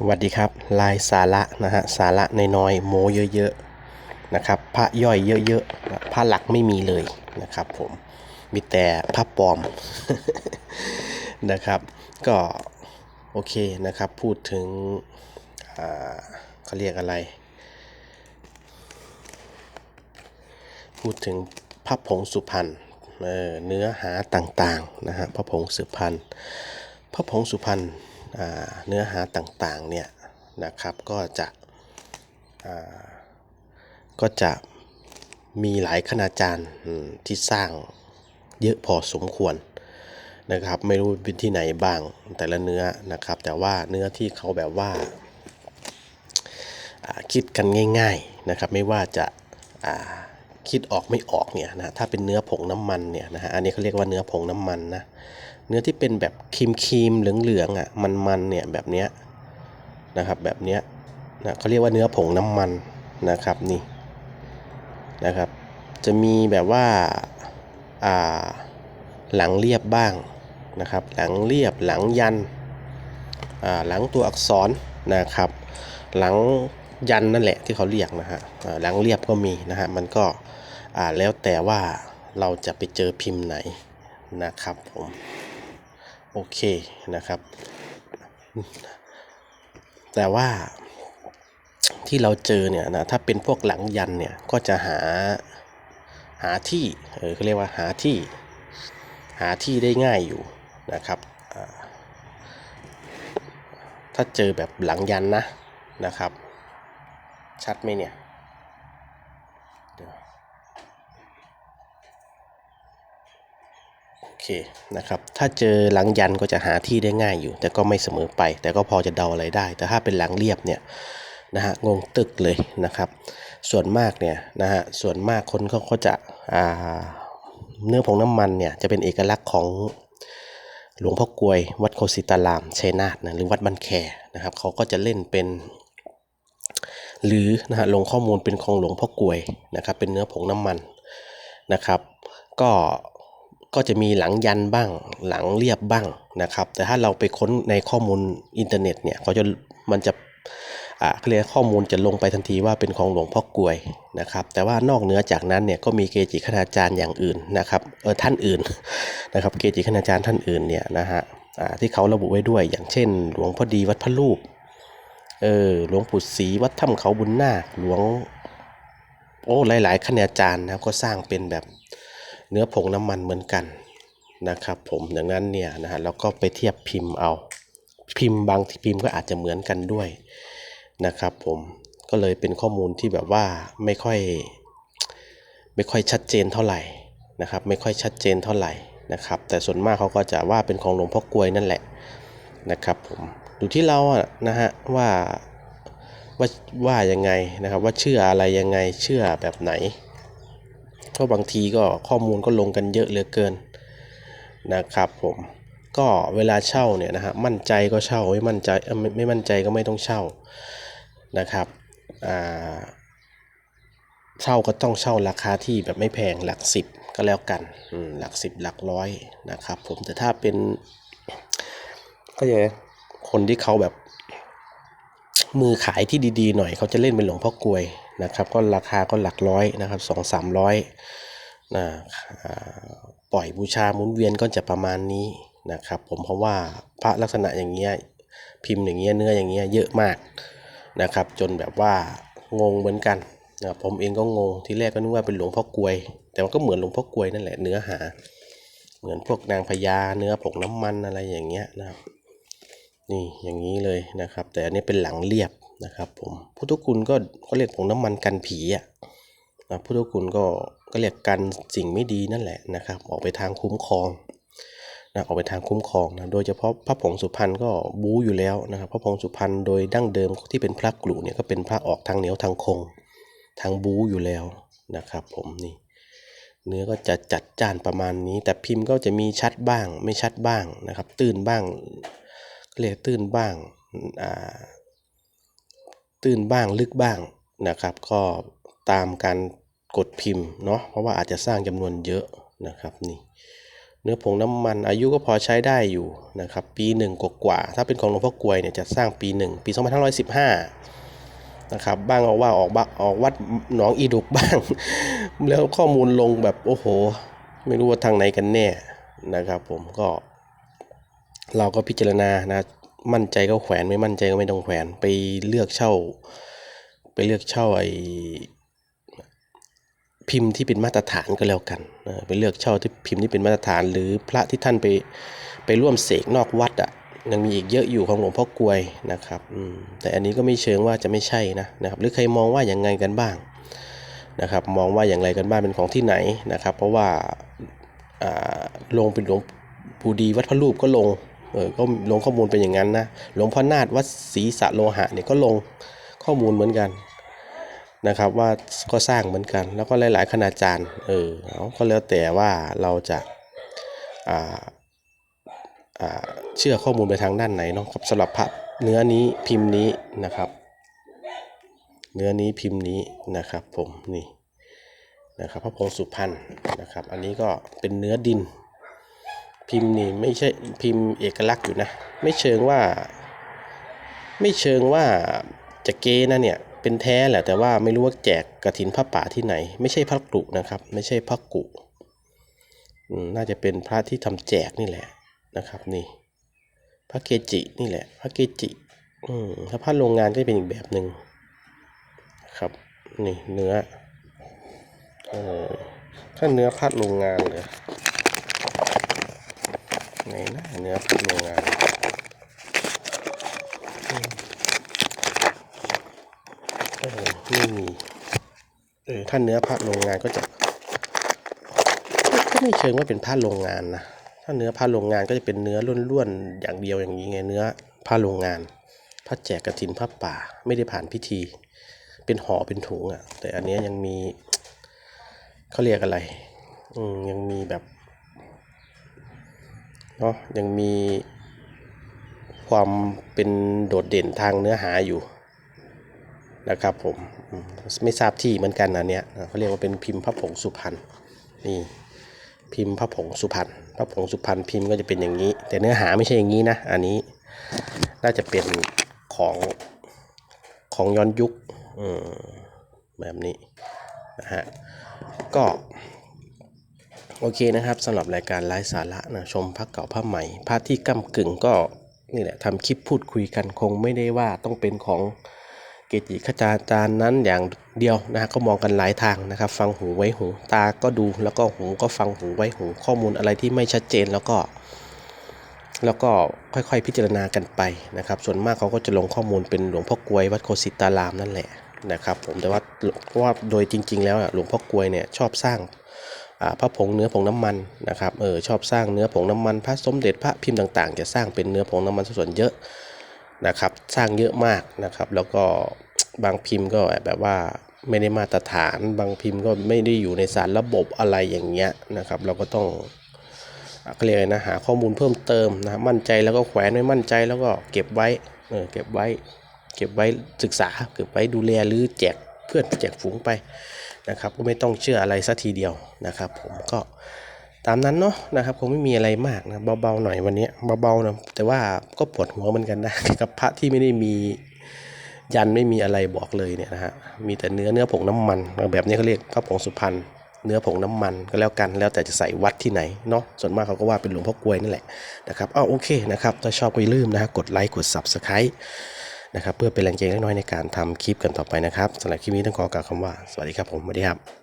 สวัสดีครับลายสาระนะฮะสาระน้อยๆโมเยอะๆนะครับพระย่อยเยอะๆพระหลักไม่มีเลยนะครับ ผมมีแต่พระปลอมนะครับ ก็โอเคนะครับพูดถึงเขาเรียกอะไร พูดถึงพระผงสุพรรณเเนื้อหาต่างๆนะฮะพระผงสุพรรณพระผงสุพรรณ เนื้อหาต่างๆเนี่ยนะครับก็จะก็จะมีหลายคณาจารย์ที่สร้างเยอะพอสมควรนะครับไม่รู้เป็นที่ไหนบ้างแต่ละเนื้อนะครับ แต่ว่าเนื้อที่เขาแบบว่าคิดกันง่าย ๆนะครับ ไม่ว่าจะา คิดออกไม่ออกเนี่ยนะถ้าเป็นเนื้อผงน้ำมันเนี่ยนะฮะอันนี้เขาเรียกว่าเนื้อผงน้ำมันนะเนื้อที่เป็นแบบครีมครีมเหลืองๆอะมันๆเนี่ยแบบเนี้ยนะครับแบบเนี้ยนะเขาเรียกว่าเนื้อผงน้ำมันนะครับนี่นะครับ จะมีแบบว่าอ่าหลังเรียบบ้างนะครับ หลังเรียบหลังยันอ่าหลังตัวอักษรนะครับ หลังยันนั่นแหละที่เขาเรียกนะฮะหลังเรียบก็มีนะฮะมันก็ อ่าแล้วแต่ว่าเราจะไปเจอพิมพ์ไหนนะครับผมโอเคนะครับ แต่ว่าที่เราเจอเนี่ยนะถ้าเป็นพวกหลังยันเนี่ยก็จะหาหาที่เออเขาเรียกว่าหาที่หาที่ได้ง่ายอยู่นะครับถ้าเจอแบบหลังยันนะนะครับ ชัดไหมเนี่ยเดี๋ยวโอเค นะครับถ้าเจอหลังยันก็จะหาที่ได้ง่ายอยู่ แต่ก็ไม่เสมอไป แต่ก็พอจะเดาอะไรได้ แต่ถ้าเป็นหลังเรียบเนี่ยนะฮะงงตึกเลยนะครับ ส่วนมากเนี่ยนะฮะส่วนมากคนเขาก็จะอ่าเนื้อผงน้ำมันเนี่ยจะเป็นเอกลักษณ์ของหลวงพ่อกลวย วัดโคสิตารามชัยนาทนะหรือวัดบันแคนะครับเขาก็จะเล่นเป็น หรือนะฮะลงข้อมูลเป็นของหลวงพ่อกลวยนะครับเป็นเนื้อผงน้ำมันนะครับ ก็ ก็จะมีหลังยันบ้าง หลังเรียบบ้างนะครับ แต่ถ้าเราไปค้นในข้อมูลอินเทอร์เน็ตเนี่ยเขาจะมันจะอ่าเขาเรียกข้อมูลจะลงไปทันทีว่าเป็นของหลวงพ่อกลวยนะครับ แต่ว่านอกเหนือจากนั้นเนี่ยก็มีเกจิคณาจารย์อย่างอื่นนะครับเออท่านอื่นนะครับ เกจิคณาจารย์ท่านอื่นเนี่ยนะฮะอ่าที่เขาระบุไว้ด้วยอย่างเช่น หลวงพ่อดีวัดพระรูปเออหลวงปู่ศรีวัดถ้ำเขาบุญนาคหลวงโอ้หลายๆคณาจารย์นะครับก็สร้างเป็นแบบ เนื้อผงน้ำมันเหมือนกันนะครับผมดังนั้นเนี่ยนะฮะเราก็ไปเทียบพิมพ์เอาพิมพ์บางที่พิมพ์ก็อาจจะเหมือนกันด้วยนะครับผมก็เลยเป็นข้อมูลที่แบบว่าไม่ค่อยไม่ค่อยชัดเจนเท่าไหร่นะครับไม่ค่อยชัดเจนเท่าไหร่นะครับแต่ส่วนมากเขาก็จะว่าเป็นของหลวงพ่อกลวยนั่นแหละนะครับผมอยู่ที่เราอะนะฮะว่าว่าว่ายังไงนะครับว่าเชื่ออะไรยังไงเชื่อแบบไหน เพราะบางทีก็ข้อมูลก็ลงกันเยอะเหลือเกินนะครับผมก็เวลาเช่าเนี่ยนะฮะมั่นใจก็เช่าไม่มั่นใจไม่ไม่มั่นใจก็ไม่ต้องเช่านะครับอ่าเช่าก็ต้องเช่าราคาที่แบบไม่แพงหลักสิบก็แล้วกันหลักสิบหลักร้อยนะครับผมแต่ถ้าเป็นก็จะคนที่เขาแบบมือขายที่ดีๆหน่อยเขาจะเล่นเป็นหลวงพ่อกลวย นะครับก็ราคาก็หลักร้อยนะครับสองสามร้อยนะปล่อยบูชาหมุนเวียนก็จะประมาณนี้นะครับผมเพราะว่าพระลักษณะอย่างเงี้ยพิมพ์อย่างเงี้ยเนื้ออย่างเงี้ยเยอะมากนะครับ จนแบบว่างงเหมือนกันนะผมเองก็งงที่แรกก็นึกว่าเป็นหลวงพ่อกลวย แต่มันก็เหมือนหลวงพ่อกลวยนั่นแหละเนื้อหา เหมือนพวกนางพญาเนื้อผงน้ำมันอะไรอย่างเงี้ยนะครับนี่อย่างนี้เลยนะครับ แต่อันนี้เป็นหลังเรียบนะครับผม พุทธคุณก็ก็เรียกผงน้ำมันกันผีอะพุทธคุณก็ก็เรียกกันสิ่งไม่ดีนั่นแหละนะครับ ออกไปทางคุ้มครองนะออกไปทางคุ้มครองนะโดยเฉพาะพระผงสุพรรณก็บู๊อยู่แล้วนะครับพระผงสุพรรณโดยดั้งเดิมที่เป็นพระกลุ่เนี่ยก็เป็นพระออกทางเหนียวทางคง ทางบู๊อยู่แล้วนะครับ ผมนี่ เนื้อก็จะจัดจานประมาณนี้ แต่พิมพ์ก็จะมีชัดบ้าง ไม่ชัดบ้างนะครับ ตื้นบ้างเรียกตื้นบ้างอ่า ตื้นบ้างลึกบ้างนะครับ ก็ตามการกดพิมพ์เนาะเพราะว่าอาจจะสร้างจำนวนเยอะนะครับนี่เนื้อผงน้ำมันอายุก็พอใช้ได้อยู่นะครับปีหนึ่งกว่าๆถ้าเป็นของหลวงพ่อกลวยเนี่ยจะสร้างปีหนึ่งปี2515นะครับบ้างเอาว่าออกบ้าออกวัดหนองอีดุกบ้าง แล้วข้อมูลลงแบบโอ้โห ไม่รู้ว่าทางไหนกันแน่นะครับผมก็เราก็พิจารณานะ มั่นใจก็แขวนไม่มั่นใจก็ไม่ต้องแขวนไปเลือกเช่า ไปเลือกเช่าไอ้พิมพ์ที่เป็นมาตรฐานก็แล้วกันไปเลือกเช่าที่พิมพ์ที่เป็นมาตรฐาน หรือพระที่ท่านไปไปร่วมเสกนอกวัดอะยังมีอีกเยอะอยู่ของหลวงพ่อกลวยนะครับแต่อันนี้ก็ไม่เชิงว่าจะไม่ใช่นะนะครับหรือใครมองว่าอย่างไงกันบ้างนะครับ มองว่าอย่างไรกันบ้างเป็นของที่ไหนนะครับ เพราะว่าอ่าลงเป็นหลวงปู่ดีวัดพระรูปก็ลง เออก็ลงข้อมูลเป็นอย่างนั้นนะหลวงพ่อนาฏวัดศรีสะโลหะเนี่ยก็ลงข้อมูลเหมือนกันนะครับว่าก็สร้างเหมือนกัน แล้วก็หลาย ๆ คณาจารย์เออเอาก็แล้วแต่ว่าเราจะอ่าอ่าเชื่อข้อมูลไปทางด้านไหนเนาะครับสำหรับพระเนื้อนี้พิมพ์นี้นะครับ เนื้อนี้พิมพ์นี้นะครับผมนี่นะครับพระพงสุพรรณนะครับ อันนี้ก็เป็นเนื้อดิน พิมพ์นี่ไม่ใช่พิมพ์เอกลักษณ์อยู่นะ ไม่เชิงว่า ไม่เชิงว่าจะเกนะเนี่ยเป็นแท้แหละแต่ว่าไม่รู้ว่าแจกกระถินพระป่าที่ไหน ไม่ใช่พระกรุนะครับ ไม่ใช่พระกุน่าจะเป็นพระที่ทำแจกนี่แหละนะครับ นี่ พระเกจินี่แหละ พระเกจิ อืมถ้าพระโรงงานก็จะเป็นอีกแบบหนึ่งครับ นี่เนื้อเออถ้าเนื้อพระโรงงานเลย ไหนนะเนื้อพระโรงงานโอ้โหไม่มีเออถ้าเนื้อผ้าโรงงานก็จะก็ไม่เชิงว่าเป็นผ้าโรงงานนะถ้าเนื้อผ้าโรงงานก็จะเป็นเนื้อล้วนๆอย่างเดียวอย่างนี้ไงเนื้อผ้าโรงงานผ้าแจกกระถินผ้าป่า ไม่ได้ผ่านพิธี เป็นห่อเป็นถุงอะ่ะ แต่อันนี้ยยังมีเขาเรียกอะไร อืมยังมีแบบ เนาะยังมีความเป็นโดดเด่นทางเนื้อหาอยู่นะครับผมไม่ทราบที่เหมือนกันนะเนี่ยเขาเรียกว่าเป็นพิมพ์พระผงสุพรรณนี่พิมพ์พระผงสุพรรณพระผงสุพรรณพิมพ์ก็จะเป็นอย่างนี้ แต่เนื้อหาไม่ใช่อย่างนี้นะอันนี้น่าจะเป็นของของย้อนยุคแบบนี้นะฮะก็ โอเคนะครับสำหรับรายการไลฟ์สาระนะชมพระเก่าพระใหม่พระที่ก้ากึ่งก็นี่แหละทำคลิปพูดคุยกันคงไม่ได้ว่าต้องเป็นของเกจิขจาจารย์นั้นอย่างเดียวนะฮะก็มองกันหลายทางนะครับ ฟังหูไว้หู ตาก็ดูแล้วก็หูก็ฟังหูไว้หู ข้อมูลอะไรที่ไม่ชัดเจนแล้วก็ แล้วก็ค่อยๆพิจารณากันไปนะครับ ส่วนมากเขาก็จะลงข้อมูลเป็นหลวงพ่อกลวยวัดโคสิตารามนั่นแหละนะครับ ผมแต่ว่าเพราะว่าโดยจริง ๆ แล้วหลวงพ่อกลวยเนี่ยชอบสร้าง พระผงเนื้อผงน้ำมันนะครับเออชอบสร้างเนื้อผงน้ำมัน พระสมเด็จพระพิมพ์ต่าง ๆ จะสร้างเป็นเนื้อผงน้ำมันส่วนเยอะนะครับ สร้างเยอะมากนะครับ แล้วก็บางพิมพ์ก็แบบว่าไม่ได้มาตรฐาน บางพิมพ์ก็ไม่ได้อยู่ในสารระบบอะไรอย่างเงี้ยนะครับ เราก็ต้องอะเรียกอะไรนะหาข้อมูลเพิ่มเติมนะมั่นใจแล้วก็แขวนไม่มั่นใจแล้วก็เก็บไว้เออเก็บไว้ เก็บไว้ศึกษาเก็บไว้ดูแลหรือแจก เพื่อนแจกฝูงไปนะครับ ก็ไม่ต้องเชื่ออะไรสัทีเดียวนะครับ ผมก็ตามนั้นเนาะนะครับคงไม่มีอะไรมากนะเบาๆหน่อยวันนี้เบาๆนะแต่ว่าก็ปวดหัวเหมือนกันนะกับพระที่ไม่ได้มียันไม่มีอะไรบอกเลยเนี่ยนะฮะมีแต่เนื้อเนื้อผงน้ำมัน แบบนี้เขาเรียกพระผงสุพรรณเนื้อผงน้ำมันก็แล้วกันแล้วแต่จะใส่วัดที่ไหนเนาะส่วนมากเขาก็ว่าเป็นหลวงพ่อกลวยนั่นแหละนะครับอ้าวโอเคนะครับถ้าชอบก็อย่าลืมนะฮะกดไลค์กด subscribe นะครับเพื่อเป็นแรงใจเล็กน้อยในการทำคลิปกันต่อไปนะครับสำหรับคลิปนี้ต้องขอกล่าวคำว่าสวัสดีครับผมสวัสดีครับ